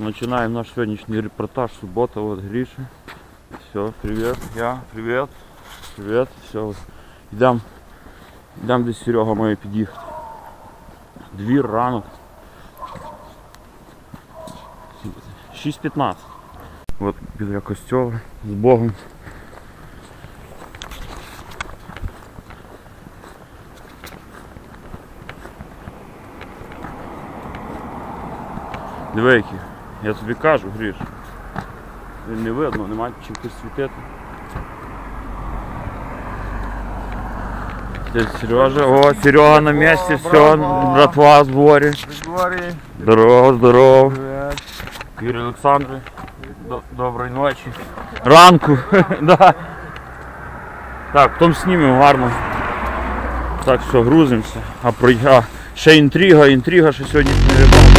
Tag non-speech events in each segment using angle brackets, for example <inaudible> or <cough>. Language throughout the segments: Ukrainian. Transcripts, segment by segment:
Начинаем наш сегодняшний репортаж. Суббота, вот Гриша. Все, привет. Я, привет. Привет. Все. Йдем. Йдем десь Серега має під'їхати. Двір, ранок. 6.15. От біля костьола з Богом. Диви які. Я тобі кажу, Гріш. Не видно, нема чим. Це Сережа, о, Серега на місці, все, братва в зборі. Здорово, здорово. Юрій Олександрович, доброї ночі. Ранку. <laughs> да. Так, потім знімемо гарно. Так що грузимося. А, про... а ще інтрига, інтрига, що сьогоднішній рибалка.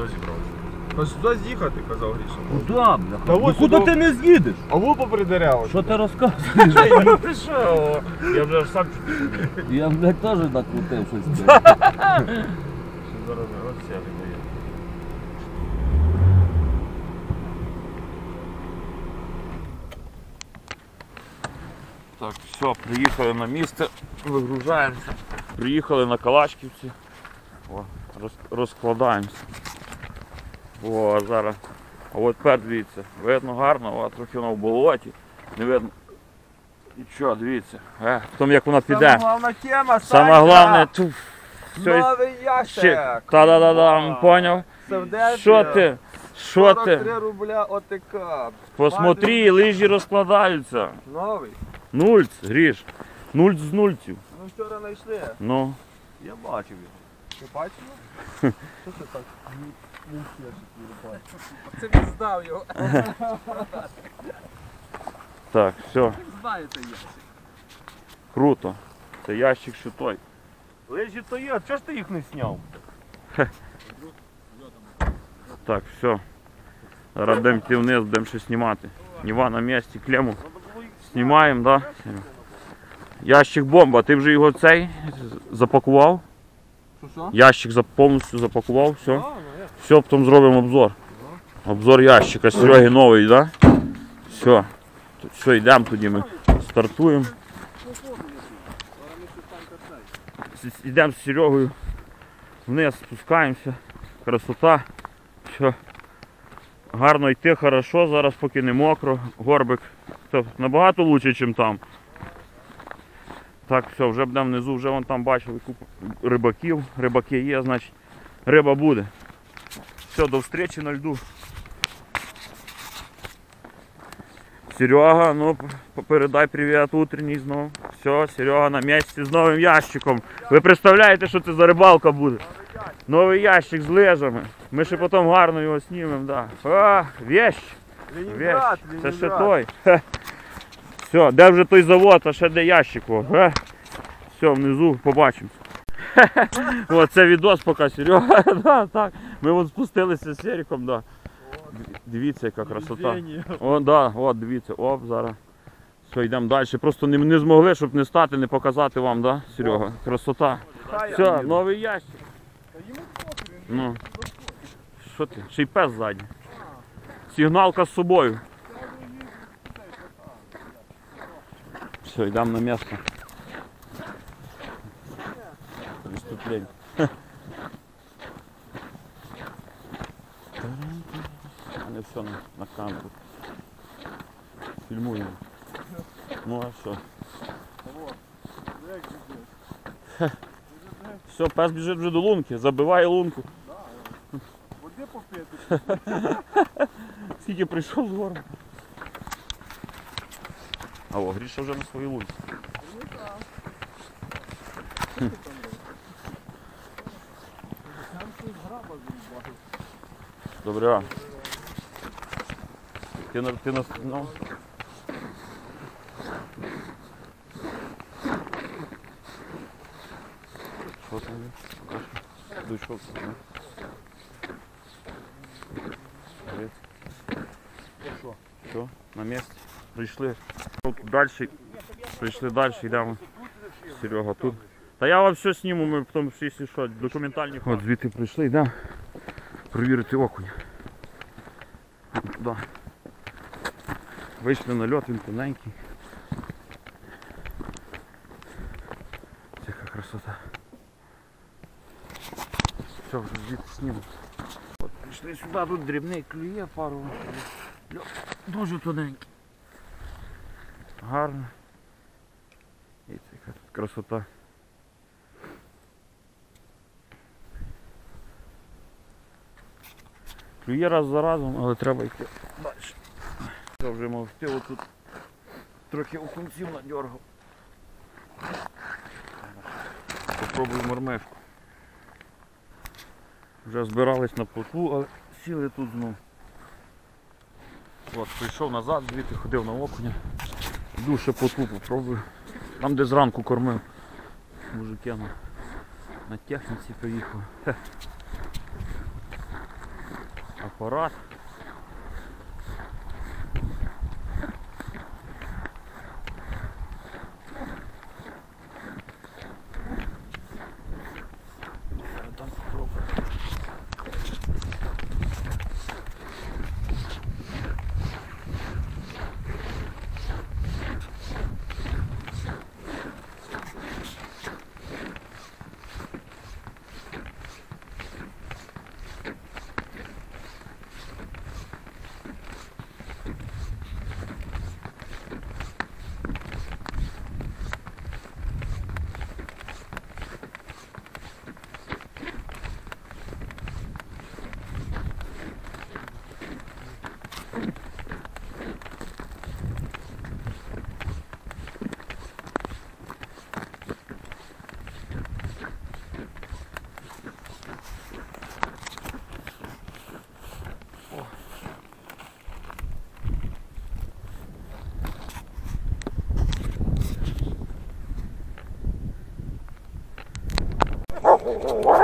Куди зібрався? Та сюди з'їхати, казав Гріша. Куди, бля? Та Ну ось куди сюди. ти не з'їдеш? А ви попридеряли. Що ти розказуєш? Ну ти що? Я вже сам Я, блядь, теж накрутив щось. зараз народ сяде дає. Так, все, приїхали на місце, вигружаємося. Приїхали на Калачківці. О, роз, розкладаємося. О, а зараз. А от тепер дивіться, видно гарно, а трохи воно в болоті. Не видно. І що, дивіться. Е, потім як вона піде. Сама головна тема, Саме головне, туф. Все, Новий ящик. Та-да-да-дам, поняв? Совдепі. Що ти? Що ти? 43 рубля ОТК. Посмотри, лижі розкладаються. Новий. Нульц, Гріш. Нульц з нульців. Ну вчора знайшли. Ну. Я бачив його. Ти бачив? <laughs> Що це так? Він Це він здав його. Так, все, круто. Це ящик що той. Лежі то є, чого ж ти їх не зняв? Так, все. Зараз будемо йти вниз, будемо щось знімати. Ніва на місці, клему. Знімаємо, да? Ящик бомба, ти вже його цей запакував? Ящик за- повністю запакував, все. Все, потім зробимо обзор. Обзор ящика. Сереги новий, так? Да? Все. Все, йдемо тоді ми. Стартуємо. Йдемо з Серегою. Вниз спускаємося. Красота. Все. Гарно йти, хорошо, зараз поки не мокро. Горбик то набагато краще, ніж там. Так, все, вже будемо внизу, вже вон там бачили купу рибаків. Рибаки є, значить риба буде. Все, до встречи на льду. Серега, ну передай привіт утренній знову. Все, Серега на місці з новим ящиком. Ви представляєте, що це за рибалка буде? Новий ящик з лежами. Ми ще потім гарно його знімемо, да. А, вещь, Ленінград, вещь. Це ще той. Все, де вже той завод, а ще де ящик. О. Все, внизу побачимось. О, це відос поки Серега. <laughs> да, так. Ми от спустилися з Серіком, да. Дивіться, яка красота. О, да, от, дивіться, оп, зараз. Все, йдемо далі. Просто не, не змогли, щоб не стати, не показати вам, да, Серега? Красота. Все, новий ящик. Ну. Що ти? Ще й пес ззаді. Сигналка з собою. Все, йдемо на місце. Виступлення. Не все на, на камеру. Фільмуємо. Ну а що? Все, пес біжить вже до лунки, забиває лунку. Води попити. Скільки прийшов з гори. А о, Гріша вже на своїй лунці. Добре. Ти на ти на ну. Що там є? Дійшов. ну. Привіт. Що? Все, на місці. Прийшли. Далі. Прийшли далі, йдемо. Серега тут. Та я вам все зніму, ми потім, якщо що, документальні. От звідти прийшли, йдемо. Провірити окунь. Да. Вийшли на льот, він тоненький. Яка красота. Все, вже звідти зніму. От прийшли сюди, тут дрібний клює пару. Льот дуже тоненький. Гарно. І яка тут красота. Клює раз за разом, але треба йти далі. Я вже мав йти отут трохи окунців надергав. Попробую мормешку. Вже збирались на плотву, але сіли тут знов. От, прийшов назад, звідти ходив на окуня. Йду ще плотву попробую. Там де зранку кормив. Мужики на, на техніці приїхав. Апарат. Зараза,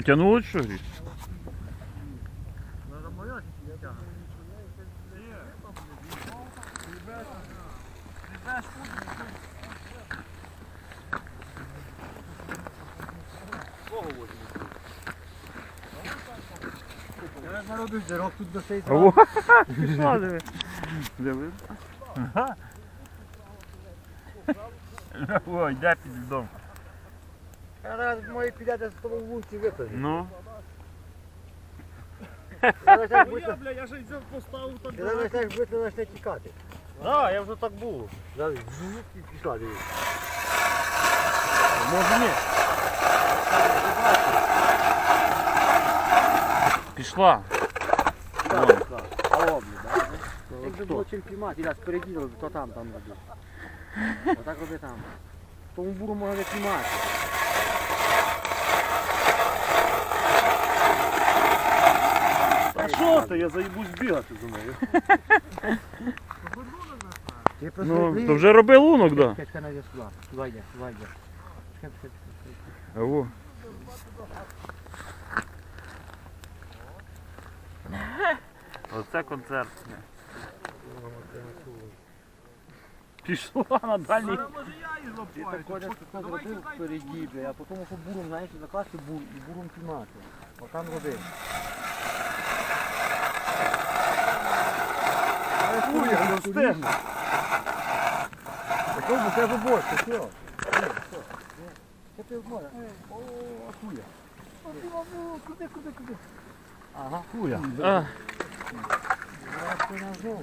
потянуло, что ли? Народу зірок тут досить. Пішла диви. Диви. Ой, йде під дом. Раз мої підете з тобою вулиці випили. Ну. Зараз як будете, бля, я ж взяв поставив так. зараз як будете почне тікати. Да, я вже так був. Зараз звук і пішла, дивіться. Може ні. Пішла. Якби було чим піймати, я спереді роблю, то там, там роблю. Отак роби там. Тому буру можна піймати. А що ти? Я заїбусь бігати за нею. Ти просто Ну, то вже роби лунок, да. Чекай, чекай, навіть сюди. Сюди йде, сюди йде. Чекай, чекай, чекай. Ого. Оце концерт. Пішла на дальній. Ти так Коля що зробив впереді, бля, а потім охо буром, знаєш, закласти бур і буром кімнати. Отам роби. Хуй, не встигну. Так ось це зубор, це все. Це ти змора. О, хуя. Куди, куди, куди? Ага, хуя. Здравствуй на знову.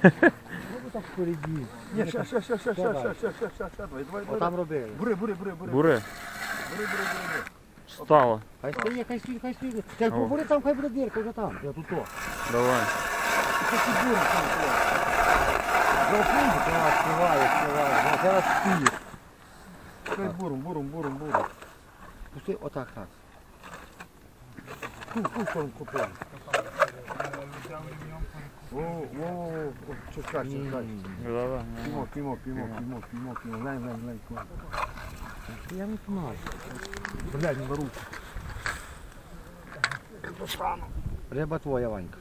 все. так впереді. Ні, ще, ще, ще, ще, ще, ще, ще, ще, ще, ще, давай, давай. Отам робили. Бури, бури, бури, бури. буре. Бури, бури, бури, бури. Стала. Хай стоїть, хай стоїть, хай стоїть. Як О. побури там, хай буде дірка вже там. Я тут то. Давай. Хай ці бури там стоять. Так, співає, співає. Зараз стоїть. Дай буром, буром, буром, буром. Пусти отак, так. Ку, ку, ку, купив. Воу, чекай, чекай. Пімо, пімо, пімо, пімо, пімо, пімо. Лень, лень, лень, пімо. Я не знаю. Блядь, не воруй. Рыба твоя, Ванька.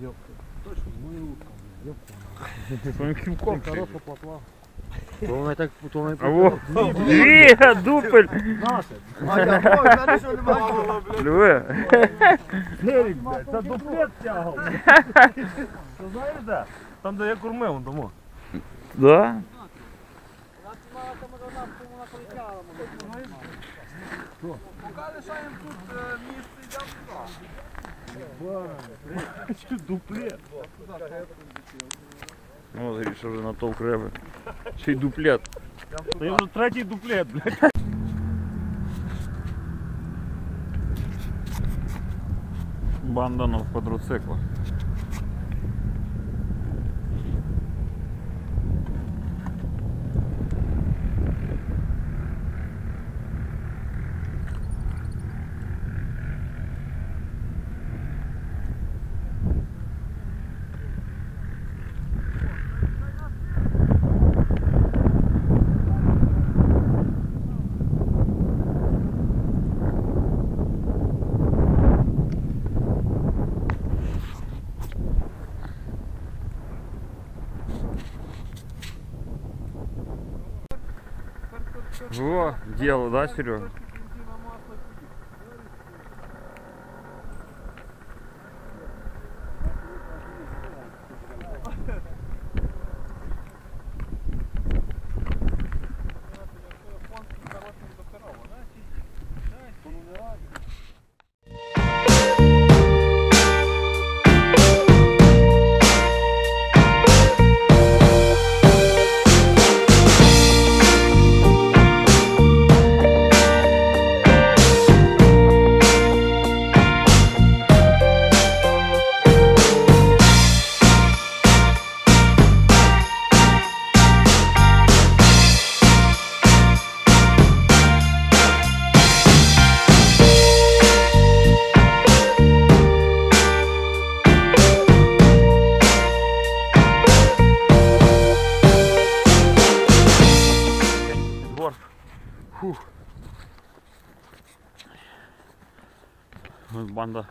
Ёпта. Точно, мою лутку. Ёпта. Своим кивком. Короткая плотва. То ми так то ми О, Ні, дупель! Наше. А я блядь, це дуплет тягав. Ти знаєш де? Там, де я кормив, он тому. Да? Поки лишаємо тут е, місце, я туди. Дуплет. Ну, Гріша вже натовк риби. Ще й дуплет. Та я вже третій дуплет, блядь. Банда на квадроциклах. Во, дело, да, Серега? Банда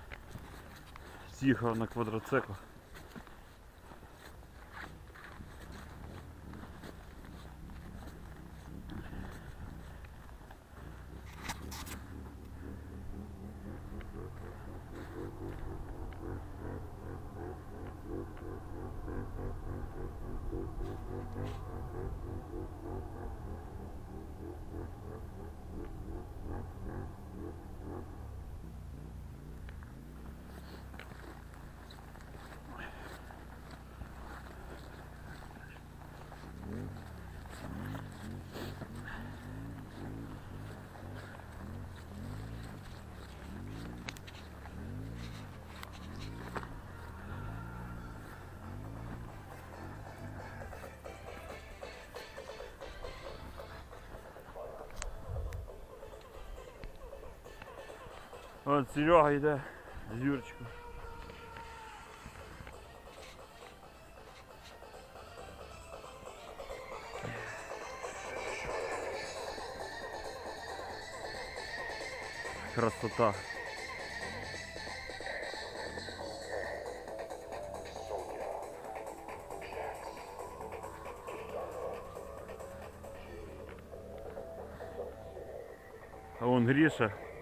з'їхала на квадроциклах. От Серега йде з Юрчиком. Красота. А вон Гріша.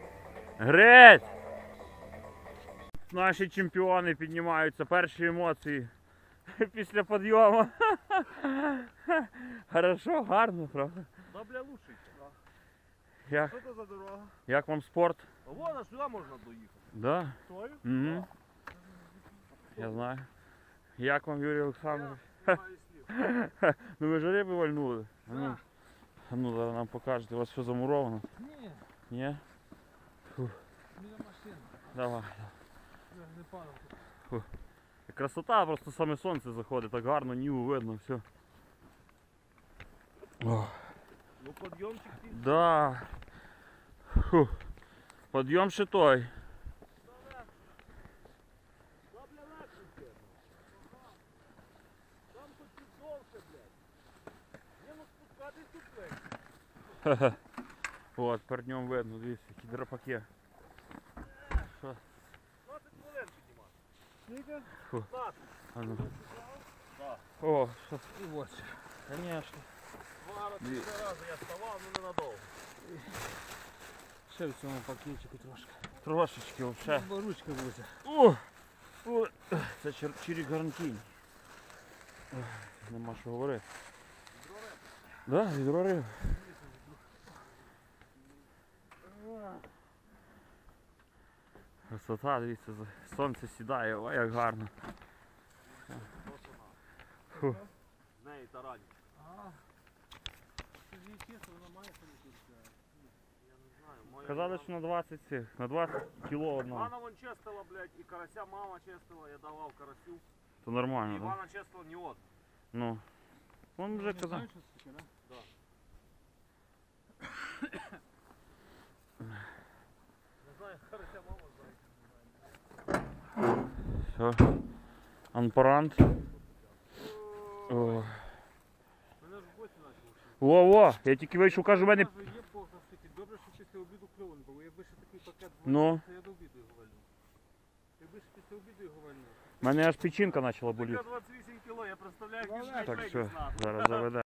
Греть! Наші чемпіони піднімаються, перші емоції <laughs> після підйому. <laughs> Хорошо, гарно, правда? Да, бля, лучше. Як, Що це за дорога? як вам спорт? А вон, аж сюди можна доїхати. Да? Тою? Угу. Я знаю. Як вам, Юрій Олександрович? <laughs> Слів. Ну ви ж риби вальнули. А ну, ну зараз нам покажете, у вас все замуровано. Ні, Ні? Біля машини. Давай. Я не падав. Красота, просто саме сонце заходить, так гарно, ніву видно, все. О, Ну, підйомчик ти. да. Фу. Подйом ще той. Да, бля, легше все. Там хоч чуть довше, блядь. Не, ну спускатись тут легше. От, перед ньому видно, дивіться, які драпаки. 20 хвилин піднімати. Скільки? Фу. 15. А ну. Да. О, що? І ось. Конечно. Два рази, Дві. три рази я вставав, ну ненадовго. Ще в цьому пакетику трошки. Трошечки взагалі. Бо ручка буде. О! О! Це чир- чирік гарантійний. Ох, Нема що говорити. Да, відро Красота, дивіться, сонце сідає, ой, як гарно. Фу. З неї тарані. Не Казали, що на 20 цих, на 20 кіло одного. Івана вон чистила, блядь, і карася мама чистила, я давав карасю. То І нормально, так? Івана чистила ні от. Ну. Он вже казав. Да? <coughs> Не знаю, карася мама. Все. Анпарант. О. Мене ж в гості почали. Во-во, я тільки вийшов, кажу, в мене. Кажу, є Бог на світі. Добре, що після обіду кльово не було. Якби ще такий пакет Ну. вальнув, то я до обіду його вальнув. Якби ще після обіду його вальнув. в мене аж печінка почала боліти. Така 28 кіло, я представляю, як Ну, він Так блядь, що, знав. зараз заведе.